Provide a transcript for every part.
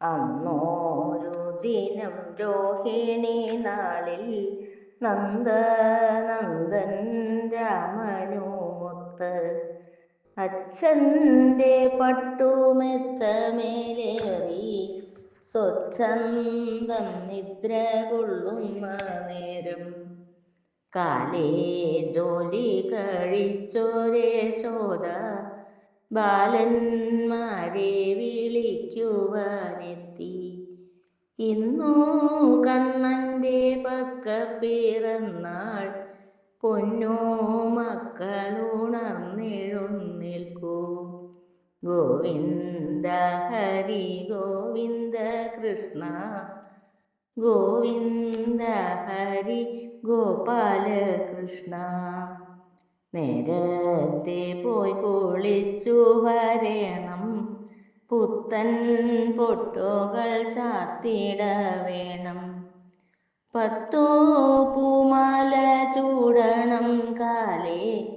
അന്നോരു ദിനം രോഹിണി നാളിൽ നന്ദനന്ദൻ രാമനുമൊത്ത് അച്ഛന്റെ പട്ടുമെത്തമേലേറി സ്വച്ഛന്തം നിദ്ര കൊള്ളുന്ന നേരം. കാലേ ജോലി കഴിച്ചൊരേശോദ ബാലന്മാരെ വിളിക്കുവാനെത്തി. ഇന്നോ കണ്ണന്റെ പക്ക പിറന്നാൾ പൊന്നോ മക്കളുണർന്നെഴുന്നേൽക്കൂ. ഗോവിന്ദ ഹരി ഗോവിന്ദ കൃഷ്ണ ഗോവിന്ദ ഹരി ഗോപാലകൃഷ്ണ. നേരത്തെ പോയി കുളിച്ചു വരേണം. പുത്തൻ പൊട്ടുകൾ ചാത്തിട വേണം. പത്തോ പൂമാല ചൂടണം കാലേ.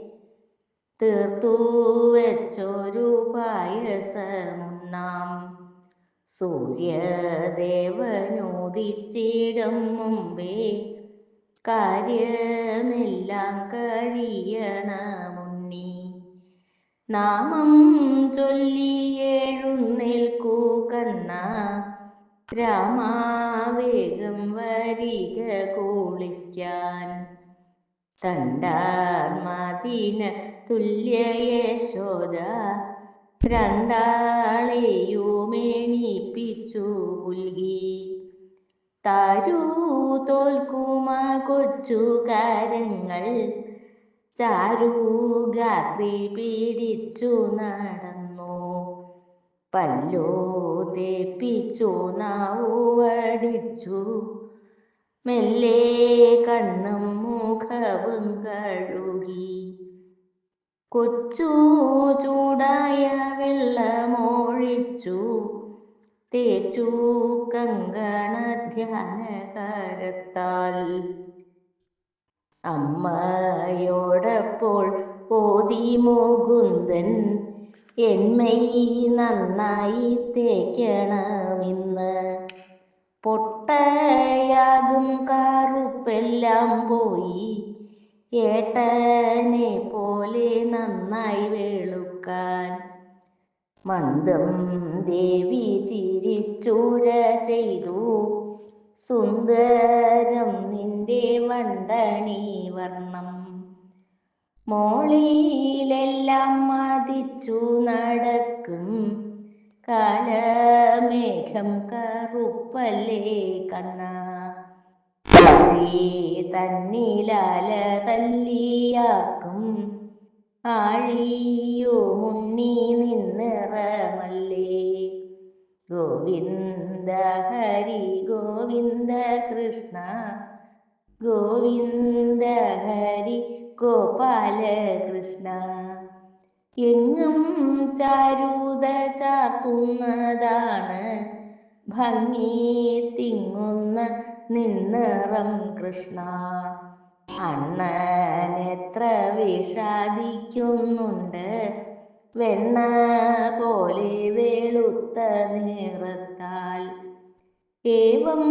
തീർത്തു വെച്ചൊരു പായസമുണ്ണാം. സൂര്യദേവനുദിച്ചിടും മുമ്പേ. കാര്യമെല്ലാം കഴിയണമുണ്ണി നാമം ചൊല്ലി എഴുന്നേൽക്കൂ കണ്ണ. രാമാവേഗം വരിക കൂളിക്കാൻ. തണ്ടാർമാതിന തുല്യ യശോദ. രണ്ടാളെയുമെണീപ്പിച്ചു പുൽകി. താരു കൊച്ചു കാര്യങ്ങൾ ചാരുഗാത്രി പിടിച്ചു നടന്നു. പല്ലോ തേപ്പിച്ചു നാവുവടിച്ചു മെല്ലെ കണ്ണും മുഖവും കഴുകി. കൊച്ചു ചൂടായ വെള്ളമൊഴിച്ചു. തേച്ചു കങ്കണ ധ്യാനകരത്താൽ അമ്മയോടപ്പോൾ ഓതി മുകുന്ദൻ എന്മയി നന്നായി തേക്കണമിന്ന്. പൊട്ടയാകും കറുപ്പെല്ലാം പോയി ഏട്ടനെ പോലെ നന്നായി വെളുക്കാൻ. മന്ദം ദേവി ചിരിച്ചൂര ചെയ്തു. സുന്ദരം നിന്റെ വണ്ടണി വർണം. മോളിലെല്ലാം മതിച്ചു നടക്കും. കാലമേഘം കറുപ്പല്ലേ കണ്ണ. തന്നിലാല തല്ലിയാക്കും. ആഴിയോ മുന്നി നിന്നിറമല്ലേ? ഗോവിന്ദ ഹരി ഗോവിന്ദ കൃഷ്ണ ഗോവിന്ദ ഹരി ഗോപാല കൃഷ്ണ എങ്ങും ചാരൂത ചാർത്തുന്നതാണ് ഭംഗി തിങ്ങുന്ന നിന്നിറം കൃഷ്ണ. അണ്ണൻ എത്ര വിഷാദിക്കുന്നുണ്ട്. വെണ്ണ പോലെ വെളുത്ത നിറത്താൽ. ഏവം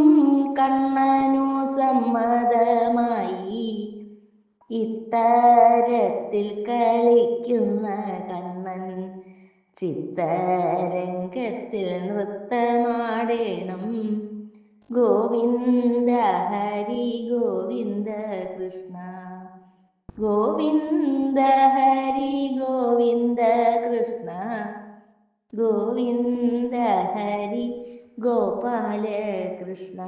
കണ്ണനു സമ്മതമായി. ഇത്തരത്തിൽ കളിക്കുന്ന കണ്ണൻ ചിത്തരംഗത്തിൽ നൃത്തമാടേണം. ഗോവിന്ദ ഹരി ഗോവിന്ദ കൃഷ്ണ. ഗോവിന്ദ ഹരി ഗോവിന്ദ കൃഷ്ണ. ഗോവിന്ദ ഹരി ഗോപാല കൃഷ്ണ.